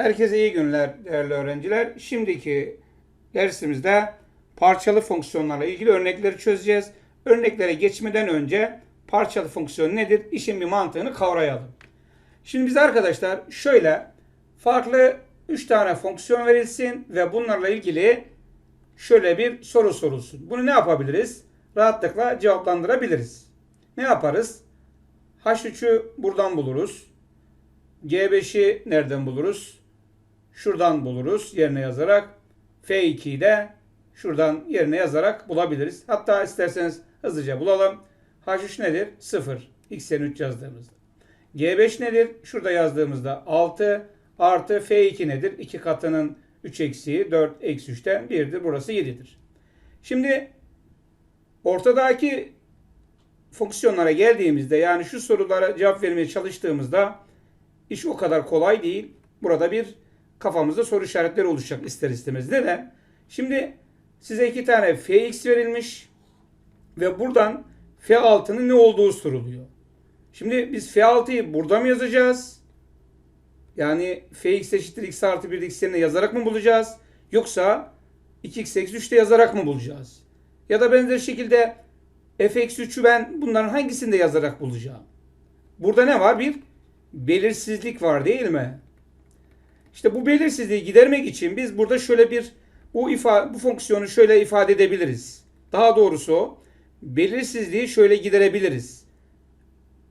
Herkese iyi günler değerli öğrenciler. Şimdiki dersimizde parçalı fonksiyonlarla ilgili örnekleri çözeceğiz. Örneklere geçmeden önce parçalı fonksiyon nedir? İşin bir mantığını kavrayalım. Şimdi biz arkadaşlar şöyle farklı 3 tane fonksiyon verilsin ve bunlarla ilgili şöyle bir soru sorulsun. Bunu ne yapabiliriz? Rahatlıkla cevaplandırabiliriz. Ne yaparız? H3'ü buradan buluruz. G5'i nereden buluruz? Şuradan buluruz yerine yazarak. F2'yi de şuradan yerine yazarak bulabiliriz. Hatta isterseniz hızlıca bulalım. H3 nedir? 0. X'en 3 yazdığımızda. G5 nedir? Şurada yazdığımızda 6 artı F2 nedir? 2 katının 3 eksiği 4 eksi 3'ten 1'dir. Burası 7'dir. Şimdi ortadaki fonksiyonlara geldiğimizde yani şu sorulara cevap vermeye çalıştığımızda iş o kadar kolay değil. Burada bir kafamızda soru işaretleri oluşacak ister istemez. Neden? Şimdi size iki tane fx verilmiş ve buradan f6'nın ne olduğu soruluyor. Şimdi biz f6'yı burada mı yazacağız? Yani fx eşittir x artı 1 x yerine yazarak mı bulacağız? Yoksa 2x eksi 3'te yazarak mı bulacağız? Ya da benzer şekilde f eksi 3'ü ben bunların hangisinde yazarak bulacağım? Burada ne var? Bir belirsizlik var değil mi? İşte bu belirsizliği gidermek için biz burada şöyle bir bu ifa, bu fonksiyonu şöyle ifade edebiliriz. Daha doğrusu belirsizliği şöyle giderebiliriz.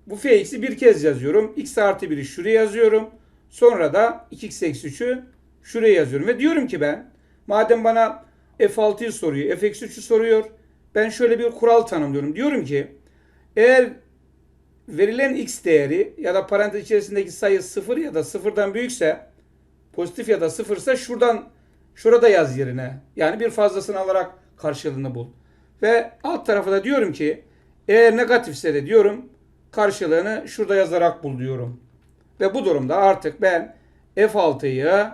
Bu fx'i bir kez yazıyorum. x artı 1'i şuraya yazıyorum. Sonra da 2x eksi 3'ü şuraya yazıyorum. Ve diyorum ki ben madem bana f6'yı soruyor, f eksi 3'ü soruyor. Ben şöyle bir kural tanımlıyorum. Diyorum ki eğer verilen x değeri ya da parantez içerisindeki sayı 0 ya da 0'dan büyükse pozitif ya da sıfırsa şuradan şurada yaz yerine. Yani bir fazlasını alarak karşılığını bul. Ve alt tarafa da diyorum ki eğer negatifse de diyorum karşılığını şurada yazarak bul diyorum. Ve bu durumda artık ben F6'yı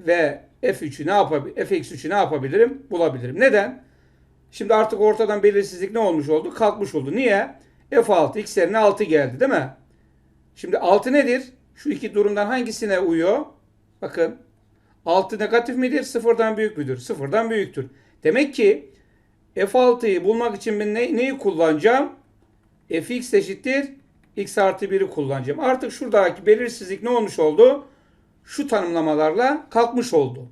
ve F3'ü ne yapabilirim? F-3'ü ne yapabilirim? Bulabilirim. Neden? Şimdi artık ortadan belirsizlik ne olmuş oldu? Kalkmış oldu. Niye? F6 x yerine 6 geldi değil mi? Şimdi 6 nedir? Şu iki durumdan hangisine uyuyor? Bakın 6 negatif midir? Sıfırdan büyük müdür? Sıfırdan büyüktür. Demek ki F6'yı bulmak için ben ne, neyi kullanacağım? Fx eşittir x artı 1'i kullanacağım. Artık şuradaki belirsizlik ne olmuş oldu? Şu tanımlamalarla kalkmış oldu.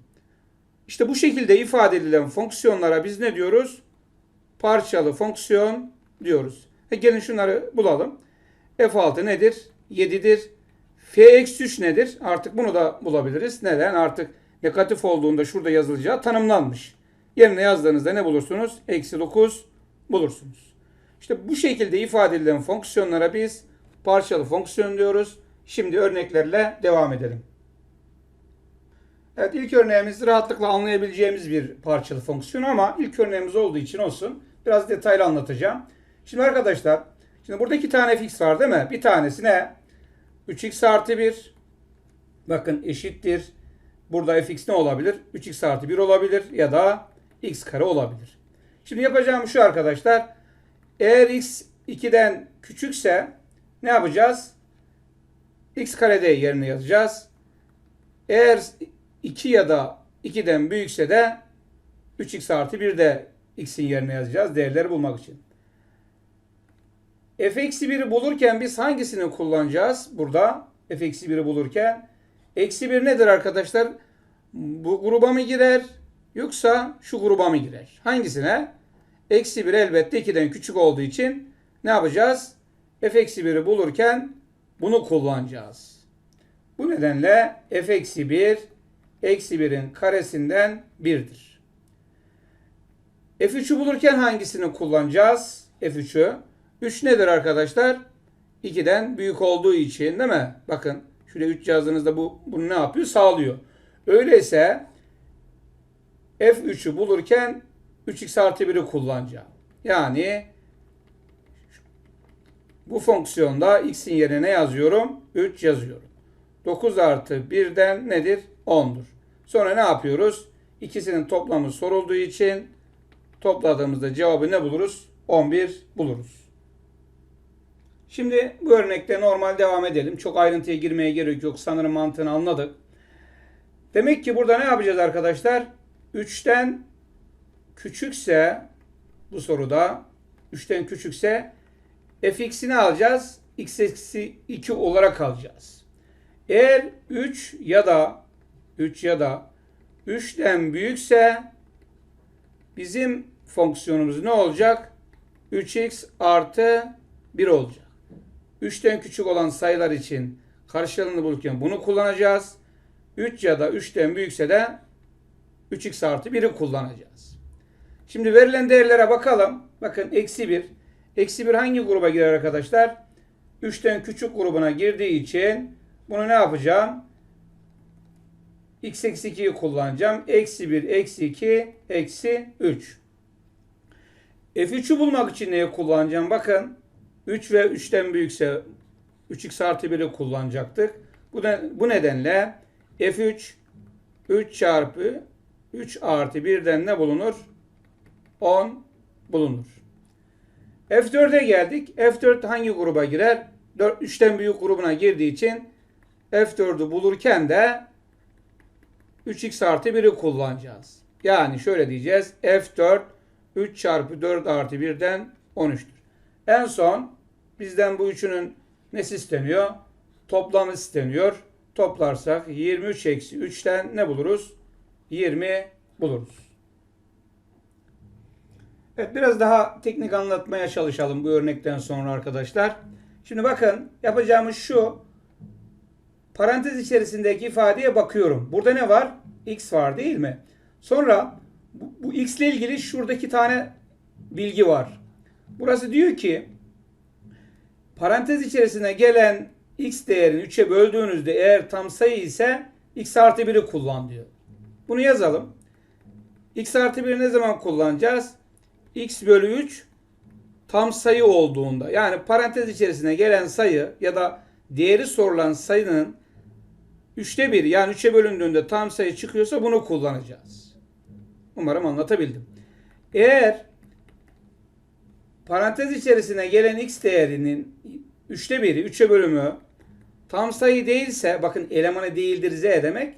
İşte bu şekilde ifade edilen fonksiyonlara biz ne diyoruz? Parçalı fonksiyon diyoruz. E gelin şunları bulalım. F6 nedir? 7'dir. F-3 nedir? Artık bunu da bulabiliriz. Neden? Artık negatif olduğunda şurada yazılacağı tanımlanmış. Yerine yazdığınızda ne bulursunuz? Eksi 9 bulursunuz. İşte bu şekilde ifade edilen fonksiyonlara biz parçalı fonksiyon diyoruz. Şimdi örneklerle devam edelim. Evet ilk örneğimiz rahatlıkla anlayabileceğimiz bir parçalı fonksiyon ama ilk örneğimiz olduğu için olsun. Biraz detaylı anlatacağım. Şimdi arkadaşlar şimdi burada iki tane fx var değil mi? Bir tanesi ne? 3x artı 1 bakın eşittir. Burada fx ne olabilir? 3x artı 1 olabilir ya da x kare olabilir. Şimdi yapacağım şu arkadaşlar. Eğer x 2'den küçükse ne yapacağız? x karede yerine yazacağız. Eğer 2 ya da 2'den büyükse de 3x artı 1 de x'in yerine yazacağız değerleri bulmak için. F eksi 1'i bulurken biz hangisini kullanacağız burada? f eksi 1'i bulurken. Eksi 1 nedir arkadaşlar? Bu gruba mı girer yoksa şu gruba mı girer? Hangisine? Eksi 1 elbette 2'den küçük olduğu için ne yapacağız? f eksi 1'i bulurken bunu kullanacağız. Bu nedenle f eksi 1 eksi 1'in karesinden 1'dir. F3'ü bulurken hangisini kullanacağız? F3'ü. 3 nedir arkadaşlar? 2'den büyük olduğu için değil mi? Bakın şuraya 3 yazdığınızda bu bunu ne yapıyor? Sağlıyor. Öyleyse F3'ü bulurken 3x artı 1'i kullanacağım. Yani bu fonksiyonda x'in yerine ne yazıyorum? 3 yazıyorum. 9 artı 1'den nedir? 10'dur. Sonra ne yapıyoruz? İkisinin toplamı sorulduğu için topladığımızda cevabı ne buluruz? 11 buluruz. Şimdi bu örnekte normal devam edelim. Çok ayrıntıya girmeye gerek yok. Sanırım mantığını anladık. Demek ki burada ne yapacağız arkadaşlar? 3'ten küçükse bu soruda 3'ten küçükse fx'ini alacağız. x eksi 2 olarak alacağız. Eğer 3 ya da 3 ya da 3'ten büyükse bizim fonksiyonumuz ne olacak? 3x artı 1 olacak. 3'ten küçük olan sayılar için karşılığını bulurken bunu kullanacağız. 3 ya da 3'ten büyükse de 3x artı 1'i kullanacağız. Şimdi verilen değerlere bakalım. Bakın eksi 1. Eksi 1 hangi gruba girer arkadaşlar? 3'ten küçük grubuna girdiği için bunu ne yapacağım? x eksi 2'yi kullanacağım. Eksi 1, eksi 2, eksi 3. F3'ü bulmak için neyi kullanacağım? Bakın 3 ve 3'ten büyükse 3x artı 1'i kullanacaktık. Bu, ne, bu nedenle F3 3 çarpı 3 artı 1'den ne bulunur? 10 bulunur. F4'e geldik. F4 hangi gruba girer? 4, 3'ten büyük grubuna girdiği için F4'ü bulurken de 3x artı 1'i kullanacağız. Yani şöyle diyeceğiz. F4 3 çarpı 4 artı 1'den 13'tür. En son bizden bu üçünün nesi isteniyor? Toplamı isteniyor. Toplarsak 23 eksi 3'ten ne buluruz? 20 buluruz. Evet biraz daha teknik anlatmaya çalışalım bu örnekten sonra arkadaşlar. Şimdi bakın yapacağımız şu. Parantez içerisindeki ifadeye bakıyorum. Burada ne var? X var değil mi? Sonra bu, bu X ile ilgili şuradaki tane bilgi var. Burası diyor ki parantez içerisine gelen x değerini 3'e böldüğünüzde eğer tam sayı ise x artı 1'i kullan diyor. Bunu yazalım. x artı 1'i ne zaman kullanacağız? x bölü 3 tam sayı olduğunda yani parantez içerisine gelen sayı ya da değeri sorulan sayının 3'te 1 yani 3'e bölündüğünde tam sayı çıkıyorsa bunu kullanacağız. Umarım anlatabildim. Eğer parantez içerisine gelen x değerinin 3'te 1'i 3'e bölümü tam sayı değilse bakın elemanı değildir z demek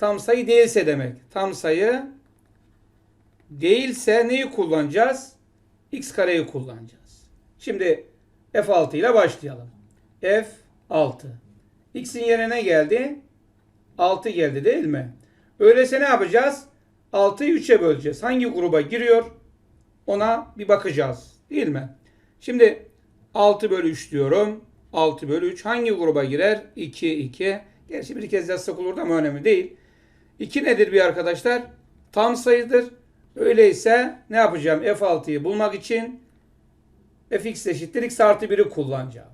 tam sayı değilse demek. Tam sayı değilse neyi kullanacağız? x kareyi kullanacağız. Şimdi f6 ile başlayalım. f6 x'in yerine ne geldi? 6 geldi değil mi? Öyleyse ne yapacağız? 6'yı 3'e böleceğiz. Hangi gruba giriyor? Ona bir bakacağız. Değil mi? Şimdi 6 bölü 3 diyorum. 6 bölü 3 hangi gruba girer? 2, 2. Gerçi bir kez yazsak olurdu ama önemli değil. 2 nedir bir arkadaşlar? Tam sayıdır. Öyleyse ne yapacağım? F6'yı bulmak için fx eşittir x artı 1'i kullanacağım.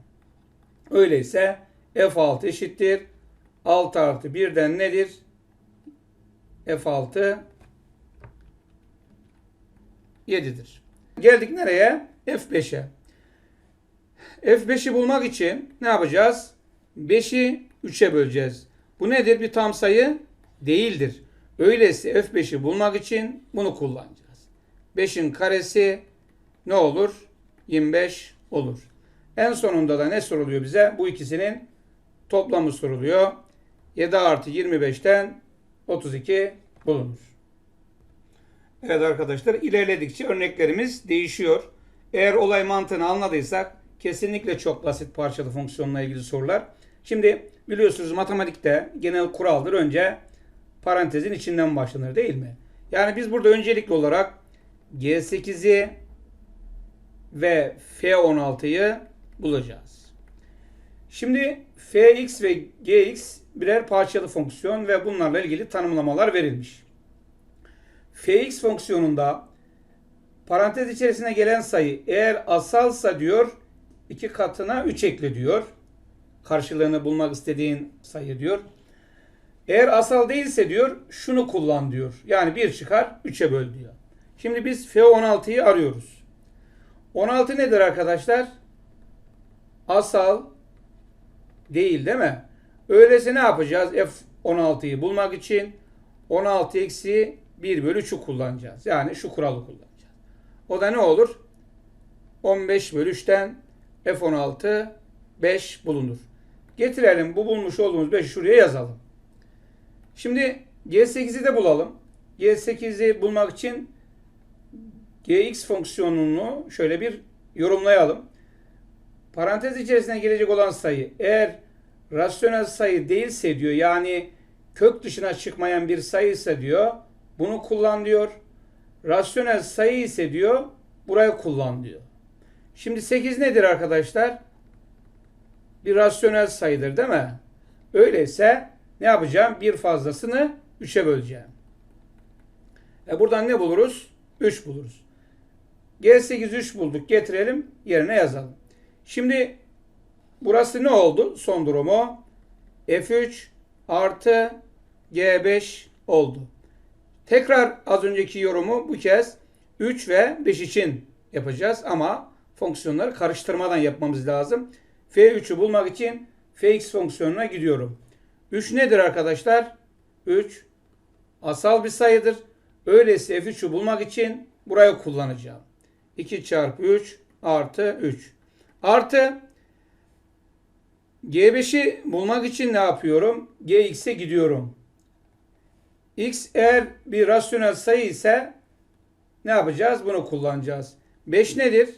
Öyleyse f6 eşittir 6 artı 1'den nedir? f6 7'dir. Geldik nereye? F5'e. F5'i bulmak için ne yapacağız? 5'i 3'e böleceğiz. Bu nedir? Bir tam sayı değildir. Öyleyse F5'i bulmak için bunu kullanacağız. 5'in karesi ne olur? 25 olur. En sonunda da ne soruluyor bize? Bu ikisinin toplamı soruluyor. 7 artı 25'ten 32 bulunur. Evet arkadaşlar ilerledikçe örneklerimiz değişiyor. Eğer olay mantığını anladıysak kesinlikle çok basit parçalı fonksiyonla ilgili sorular. Şimdi biliyorsunuz matematikte genel kuraldır. Önce parantezin içinden başlanır değil mi? Yani biz burada öncelikli olarak G8'i ve F16'yı bulacağız. Şimdi Fx ve Gx birer parçalı fonksiyon ve bunlarla ilgili tanımlamalar verilmiş. Fx fonksiyonunda parantez içerisine gelen sayı eğer asalsa diyor iki katına 3 ekle diyor. Karşılığını bulmak istediğin sayı diyor. Eğer asal değilse diyor şunu kullan diyor. Yani 1 çıkar 3'e böl diyor. Şimdi biz F16'yı arıyoruz. 16 nedir arkadaşlar? Asal değil değil mi? Öyleyse ne yapacağız? F16'yı bulmak için 16 eksi 1 bölü 3'ü kullanacağız. Yani şu kuralı kullanacağız. O da ne olur? 15 bölü 3'ten F16 5 bulunur. Getirelim bu bulmuş olduğumuz 5'i şuraya yazalım. Şimdi G8'i de bulalım. G8'i bulmak için gx fonksiyonunu şöyle bir yorumlayalım. Parantez içerisine gelecek olan sayı eğer rasyonel sayı değilse diyor yani kök dışına çıkmayan bir sayı ise diyor bunu kullan diyor. Rasyonel sayı ise diyor burayı kullan diyor. Şimdi 8 nedir arkadaşlar? Bir rasyonel sayıdır değil mi? Öyleyse ne yapacağım? Bir fazlasını 3'e böleceğim. E buradan ne buluruz? 3 buluruz. G8 3 bulduk. Getirelim yerine yazalım. Şimdi burası ne oldu? Son durumu F3 artı G5 oldu. Tekrar az önceki yorumu bu kez 3 ve 5 için yapacağız ama fonksiyonları karıştırmadan yapmamız lazım. F3'ü bulmak için Fx fonksiyonuna gidiyorum. 3 nedir arkadaşlar? 3 asal bir sayıdır. Öyleyse F3'ü bulmak için burayı kullanacağım. 2 çarpı 3 artı 3. Artı G5'i bulmak için ne yapıyorum? Gx'e gidiyorum. X eğer bir rasyonel sayı ise ne yapacağız? Bunu kullanacağız. 5 nedir?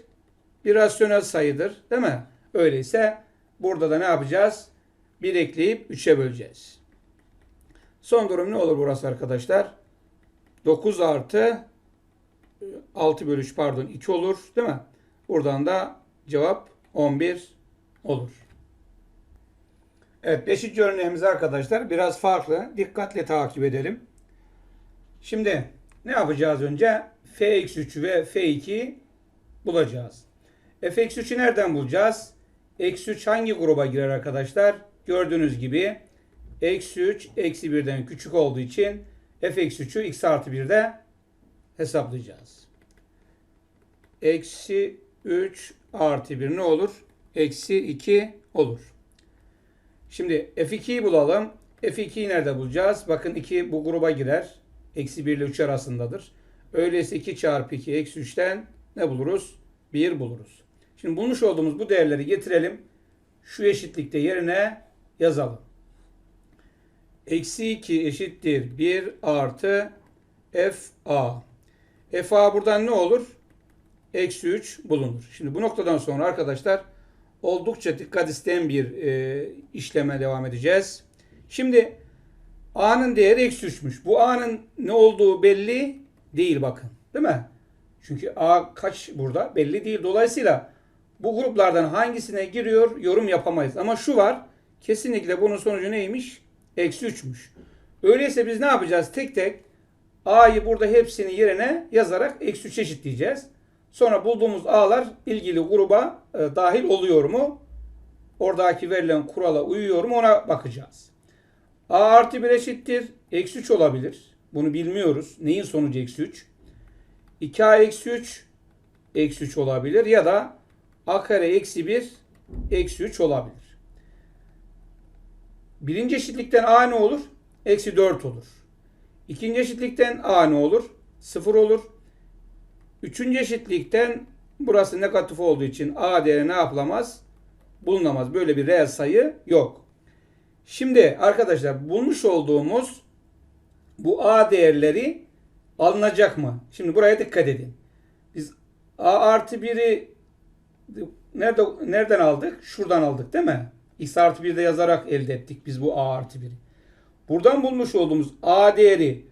Bir rasyonel sayıdır. Değil mi? Öyleyse burada da ne yapacağız? 1 ekleyip 3'e böleceğiz. Son durum ne olur burası arkadaşlar? 9 artı 6 bölü 3 pardon 2 olur. Değil mi? Buradan da cevap 11 olur. Evet 5. örneğimiz arkadaşlar biraz farklı. Dikkatle takip edelim. Şimdi ne yapacağız önce? F-3 ve F2'yi bulacağız. F-3'ü nereden bulacağız? Eksi 3 hangi gruba girer arkadaşlar? Gördüğünüz gibi eksi 3 eksi 1'den küçük olduğu için f-3'ü x artı 1'de hesaplayacağız. Eksi 3 artı 1 ne olur? Eksi 2 olur. Şimdi f2'yi bulalım. f2'yi nerede bulacağız? Bakın 2 bu gruba girer. Eksi 1 ile 3 arasındadır. Öyleyse 2 çarpı 2 eksi 3'ten ne buluruz? 1 buluruz. Şimdi bulmuş olduğumuz bu değerleri getirelim. Şu eşitlikte yerine yazalım. Eksi 2 eşittir 1 artı FA. FA buradan ne olur? Eksi 3 bulunur. Şimdi bu noktadan sonra arkadaşlar oldukça dikkat isteyen bir e, işleme devam edeceğiz. Şimdi A'nın değeri eksi 3'müş. Bu A'nın ne olduğu belli değil bakın. Değil mi? Çünkü A kaç burada belli değil. Dolayısıyla bu gruplardan hangisine giriyor yorum yapamayız. Ama şu var. Kesinlikle bunun sonucu neymiş? Eksi 3'müş. Öyleyse biz ne yapacağız? Tek tek A'yı burada hepsini yerine yazarak eksi 3 eşitleyeceğiz. Sonra bulduğumuz A'lar ilgili gruba e, dahil oluyor mu? Oradaki verilen kurala uyuyor mu ona bakacağız. A artı 1 eşittir. Eksi 3 olabilir. Bunu bilmiyoruz. Neyin sonucu eksi 3? 2A eksi 3 eksi 3 olabilir. Ya da A kare eksi 1 eksi 3 olabilir. Birinci eşitlikten A ne olur? Eksi 4 olur. İkinci eşitlikten A ne olur? 0 olur. Üçüncü eşitlikten burası negatif olduğu için A değeri ne yapılamaz? Bulunamaz. Böyle bir reel sayı yok. Şimdi arkadaşlar bulmuş olduğumuz bu A değerleri alınacak mı? Şimdi buraya dikkat edin. Biz A artı 1'i nerede, nereden aldık? Şuradan aldık değil mi? X artı 1'de yazarak elde ettik biz bu A artı 1'i. Buradan bulmuş olduğumuz A değeri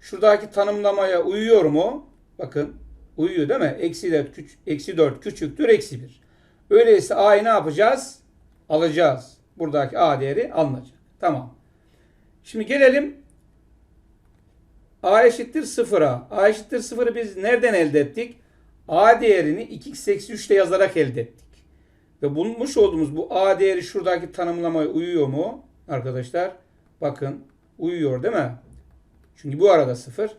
şuradaki tanımlamaya uyuyor mu? Bakın uyuyor değil mi? Eksi 4, küç, eksi 4 küçüktür eksi 1. Öyleyse A'yı ne yapacağız? Alacağız. Buradaki A değeri alınacak. Tamam. Şimdi gelelim A eşittir 0'a. A eşittir 0'ı biz nereden elde ettik? A değerini 2x eksi 3 ile yazarak elde ettik. Ve bulmuş olduğumuz bu A değeri şuradaki tanımlamaya uyuyor mu? Arkadaşlar bakın uyuyor değil mi? Çünkü bu arada 0.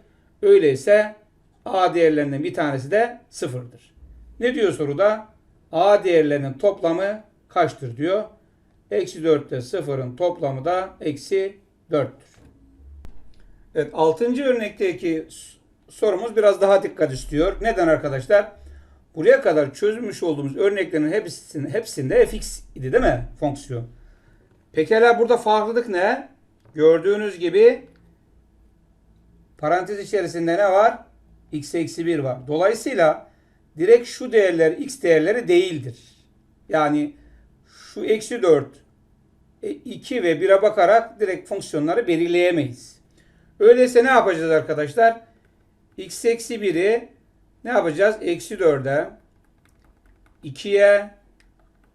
Öyleyse A değerlerinden bir tanesi de 0'dır. Ne diyor soruda? A değerlerinin toplamı kaçtır diyor. Eksi 4 ile 0'ın toplamı da eksi 4'tür. Evet 6. örnekteki sorumuz biraz daha dikkat istiyor. Neden arkadaşlar? Buraya kadar çözmüş olduğumuz örneklerin hepsinde, hepsinde fx idi değil mi fonksiyon? Pekala burada farklılık ne? Gördüğünüz gibi Parantez içerisinde ne var? x eksi 1 var. Dolayısıyla direkt şu değerler x değerleri değildir. Yani şu eksi 4, 2 ve 1'e bakarak direkt fonksiyonları belirleyemeyiz. Öyleyse ne yapacağız arkadaşlar? x eksi 1'i ne yapacağız? Eksi 4'e 2'ye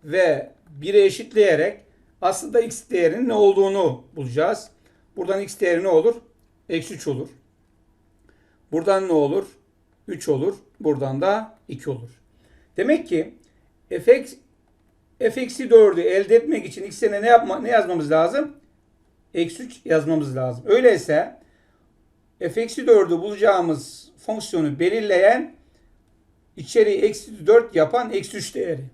ve 1'e eşitleyerek aslında x değerinin ne olduğunu bulacağız. Buradan x değeri ne olur? Eksi 3 olur. Buradan ne olur? 3 olur. Buradan da 2 olur. Demek ki f, f eksi 4'ü elde etmek için x'e ne, yapma, ne yazmamız lazım? Eksi 3 yazmamız lazım. Öyleyse f eksi 4'ü bulacağımız fonksiyonu belirleyen içeriği eksi 4 yapan eksi 3 değeri.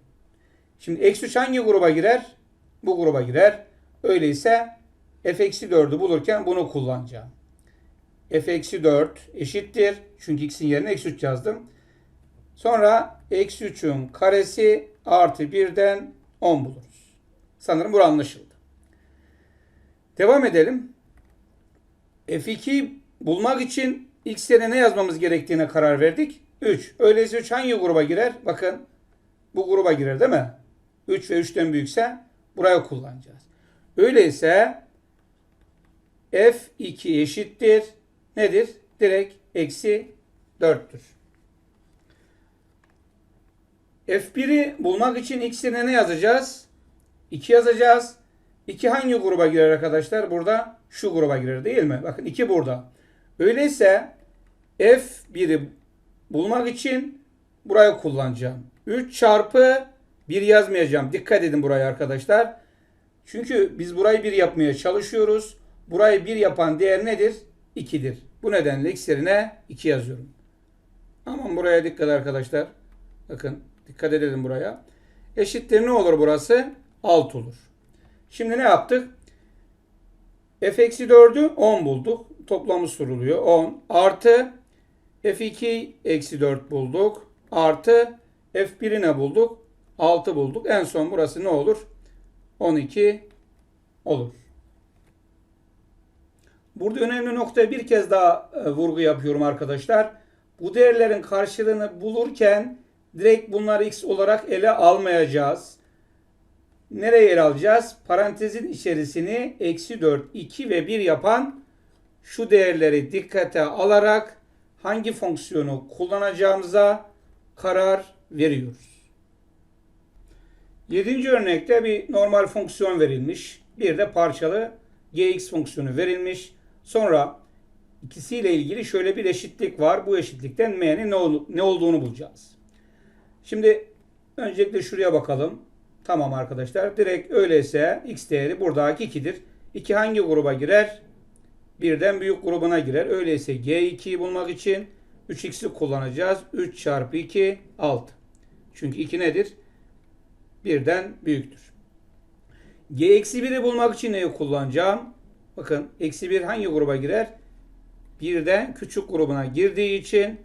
Şimdi eksi 3 hangi gruba girer? Bu gruba girer. Öyleyse f eksi 4'ü bulurken bunu kullanacağım. f eksi 4 eşittir. Çünkü x'in yerine eksi 3 yazdım. Sonra eksi 3'ün karesi artı 1'den 10 buluruz. Sanırım bu anlaşıldı. Devam edelim. F2 bulmak için x yerine ne yazmamız gerektiğine karar verdik. 3. Öyleyse 3 hangi gruba girer? Bakın bu gruba girer değil mi? 3 ve 3'ten büyükse buraya kullanacağız. Öyleyse F2 eşittir. Nedir? Direkt eksi 4'tür. F1'i bulmak için x yerine ne yazacağız? 2 yazacağız. 2 hangi gruba girer arkadaşlar? Burada şu gruba girer değil mi? Bakın 2 burada. Öyleyse F1'i bulmak için burayı kullanacağım. 3 çarpı 1 yazmayacağım. Dikkat edin buraya arkadaşlar. Çünkü biz burayı 1 yapmaya çalışıyoruz. Burayı 1 yapan değer nedir? 2'dir. Bu nedenle x yerine 2 yazıyorum. Aman buraya dikkat arkadaşlar. Bakın dikkat edelim buraya. Eşittir ne olur burası? 6 olur. Şimdi ne yaptık? f eksi 4'ü 10 bulduk. Toplamı soruluyor. 10 artı f2 eksi 4 bulduk. Artı f1'i ne bulduk? 6 bulduk. En son burası ne olur? 12 olur. Burada önemli noktaya bir kez daha e, vurgu yapıyorum arkadaşlar. Bu değerlerin karşılığını bulurken direkt bunları x olarak ele almayacağız. Nereye ele alacağız? Parantezin içerisini eksi 4, 2 ve 1 yapan şu değerleri dikkate alarak hangi fonksiyonu kullanacağımıza karar veriyoruz. Yedinci örnekte bir normal fonksiyon verilmiş. Bir de parçalı gx fonksiyonu verilmiş. Sonra ikisiyle ilgili şöyle bir eşitlik var. Bu eşitlikten m'nin ne, ol ne olduğunu bulacağız. Şimdi öncelikle şuraya bakalım. Tamam arkadaşlar. Direkt öyleyse x değeri buradaki 2'dir. 2 hangi gruba girer? Birden büyük grubuna girer. Öyleyse g2'yi bulmak için 3x'i kullanacağız. 3 çarpı 2 6. Çünkü 2 nedir? Birden büyüktür. g-1'i bulmak için neyi kullanacağım? Bakın eksi 1 hangi gruba girer? Birden küçük grubuna girdiği için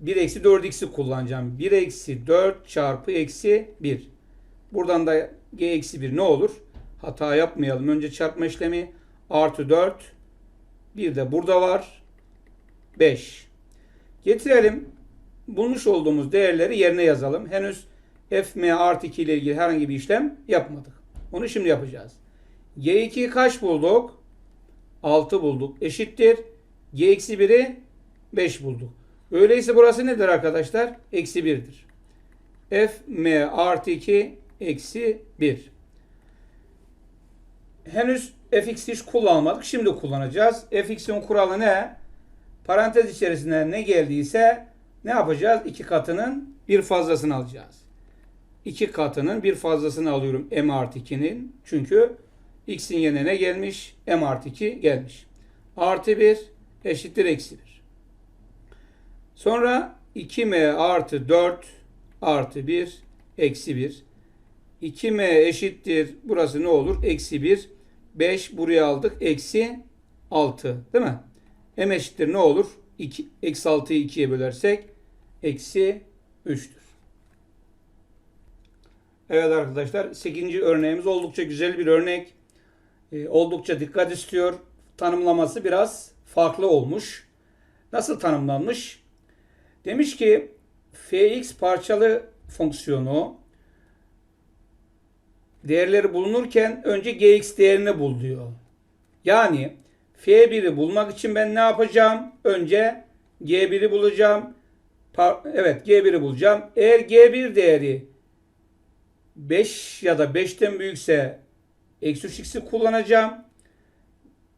1 eksi 4x'i kullanacağım. 1 eksi 4 çarpı eksi 1. Buradan da g eksi 1 ne olur? Hata yapmayalım. Önce çarpma işlemi artı 4. Bir de burada var. 5. Getirelim. Bulmuş olduğumuz değerleri yerine yazalım. Henüz fm artı 2 ile ilgili herhangi bir işlem yapmadık. Onu şimdi yapacağız. g2'yi kaç bulduk? 6 bulduk. Eşittir. g eksi 1'i 5 bulduk. Öyleyse burası nedir arkadaşlar? Eksi 1'dir. fm artı 2 eksi 1. Henüz fx hiç kullanmadık. Şimdi kullanacağız. fx'in kuralı ne? Parantez içerisinde ne geldiyse ne yapacağız? İki katının bir fazlasını alacağız. İki katının bir fazlasını alıyorum m artı 2'nin. Çünkü x'in yerine ne gelmiş? m artı 2 gelmiş. Artı 1 eşittir eksi 1. Sonra 2m artı 4 artı 1 eksi 1. 2m eşittir. Burası ne olur? Eksi 1. 5 buraya aldık. Eksi 6. Değil mi? M eşittir ne olur? 2, eksi 6'yı 2'ye bölersek eksi 3'tür. Evet arkadaşlar 8. örneğimiz oldukça güzel bir örnek. Ee, oldukça dikkat istiyor. Tanımlaması biraz farklı olmuş. Nasıl tanımlanmış? Demiş ki fx parçalı fonksiyonu değerleri bulunurken önce gx değerini bul diyor. Yani f1'i bulmak için ben ne yapacağım? Önce g1'i bulacağım. Evet g1'i bulacağım. Eğer g1 değeri 5 ya da 5'ten büyükse eksi 3x'i kullanacağım.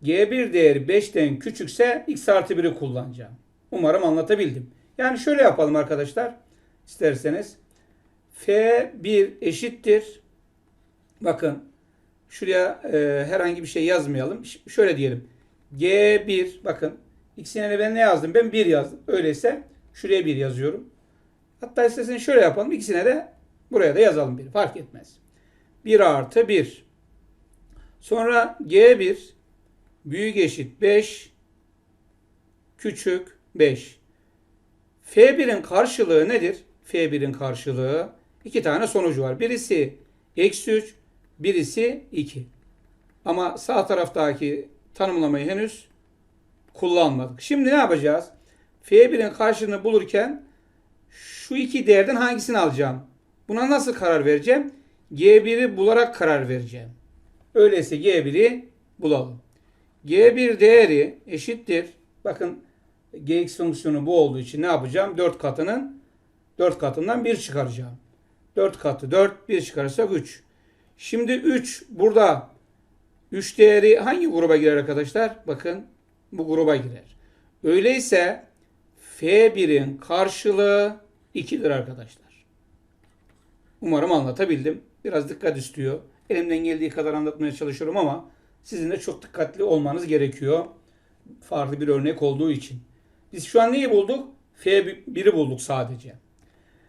G1 değeri 5'ten küçükse x artı 1'i kullanacağım. Umarım anlatabildim. Yani şöyle yapalım arkadaşlar. İsterseniz. F1 eşittir. Bakın şuraya e, herhangi bir şey yazmayalım. Ş- şöyle diyelim. G1 bakın x'in yerine ben ne yazdım? Ben 1 yazdım. Öyleyse şuraya 1 yazıyorum. Hatta isterseniz şöyle yapalım. İkisine de buraya da yazalım 1. Fark etmez. 1 artı 1. Sonra G1 büyük eşit 5 küçük 5. F1'in karşılığı nedir? F1'in karşılığı iki tane sonucu var. Birisi eksi 3, birisi 2. Ama sağ taraftaki tanımlamayı henüz kullanmadık. Şimdi ne yapacağız? F1'in karşılığını bulurken şu iki değerden hangisini alacağım? Buna nasıl karar vereceğim? G1'i bularak karar vereceğim. Öyleyse G1'i bulalım. G1 değeri eşittir. Bakın Gx fonksiyonu bu olduğu için ne yapacağım? 4 katının 4 katından 1 çıkaracağım. 4 katı 4, 1 çıkarırsak 3. Şimdi 3 burada 3 değeri hangi gruba girer arkadaşlar? Bakın bu gruba girer. Öyleyse F1'in karşılığı 2'dir arkadaşlar. Umarım anlatabildim. Biraz dikkat istiyor. Elimden geldiği kadar anlatmaya çalışıyorum ama sizin de çok dikkatli olmanız gerekiyor. Farklı bir örnek olduğu için. Biz şu an neyi bulduk? F1'i bulduk sadece.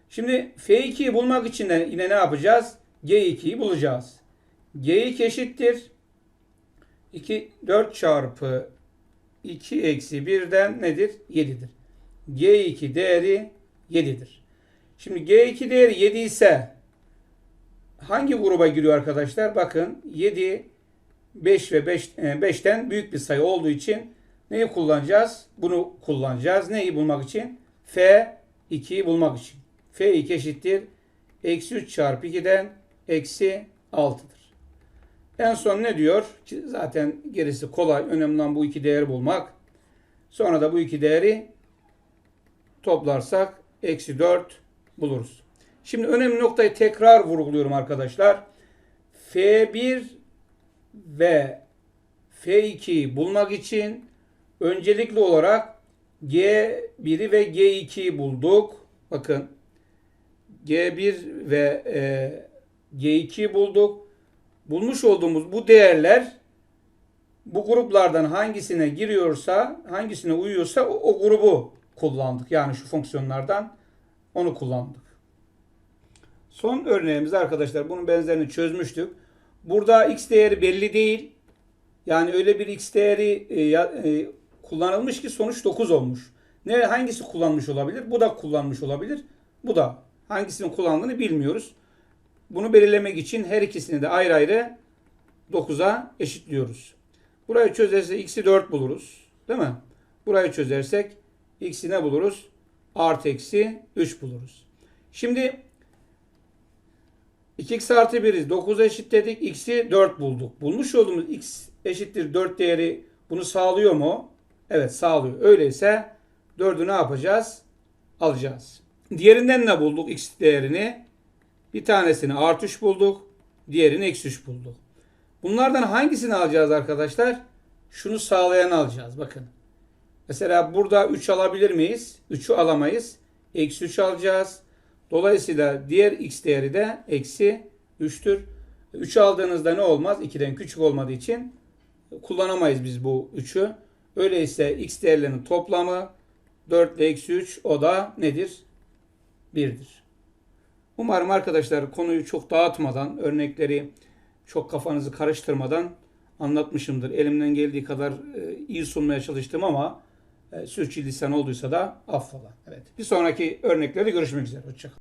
Şimdi F2'yi bulmak için de yine ne yapacağız? G2'yi bulacağız. G2 eşittir. 2, 4 çarpı 2 eksi 1'den nedir? 7'dir. G2 değeri 7'dir. Şimdi G2 değeri 7 ise hangi gruba giriyor arkadaşlar? Bakın 7 5 ve 5 5'ten büyük bir sayı olduğu için neyi kullanacağız? Bunu kullanacağız. Neyi bulmak için? F2'yi bulmak için. F2 eşittir. Eksi 3 çarpı 2'den eksi 6'dır. En son ne diyor? Zaten gerisi kolay. Önemli olan bu iki değeri bulmak. Sonra da bu iki değeri toplarsak eksi 4 buluruz. Şimdi önemli noktayı tekrar vurguluyorum arkadaşlar. F1 ve F2'yi bulmak için öncelikli olarak G1'i ve G2'yi bulduk. Bakın G1 ve e, G2'yi bulduk. Bulmuş olduğumuz bu değerler bu gruplardan hangisine giriyorsa, hangisine uyuyorsa o, o grubu kullandık. Yani şu fonksiyonlardan onu kullandık. Son örneğimizde arkadaşlar bunun benzerini çözmüştük. Burada x değeri belli değil. Yani öyle bir x değeri e, e, kullanılmış ki sonuç 9 olmuş. Ne hangisi kullanmış olabilir? Bu da kullanmış olabilir. Bu da hangisinin kullandığını bilmiyoruz. Bunu belirlemek için her ikisini de ayrı ayrı 9'a eşitliyoruz. Burayı çözersek x'i 4 buluruz. Değil mi? Burayı çözersek x'i ne buluruz? Artı eksi 3 buluruz. Şimdi 2x artı 1'i 9'a eşitledik. X'i 4 bulduk. Bulmuş olduğumuz x eşittir 4 değeri bunu sağlıyor mu? Evet sağlıyor. Öyleyse 4'ü ne yapacağız? Alacağız. Diğerinden ne bulduk x değerini? Bir tanesini artı 3 bulduk. Diğerini eksi 3 bulduk. Bunlardan hangisini alacağız arkadaşlar? Şunu sağlayanı alacağız. Bakın. Mesela burada 3 alabilir miyiz? 3'ü alamayız. Eksi 3 alacağız. Dolayısıyla diğer x değeri de eksi 3'tür. 3 aldığınızda ne olmaz? 2'den küçük olmadığı için kullanamayız biz bu 3'ü. Öyleyse x değerlerinin toplamı 4 ile eksi 3 o da nedir? 1'dir. Umarım arkadaşlar konuyu çok dağıtmadan, örnekleri çok kafanızı karıştırmadan anlatmışımdır. Elimden geldiği kadar e, iyi sunmaya çalıştım ama e, sürçülisan olduysa da affola. Evet. Bir sonraki örneklerde görüşmek üzere. Hoşçakalın.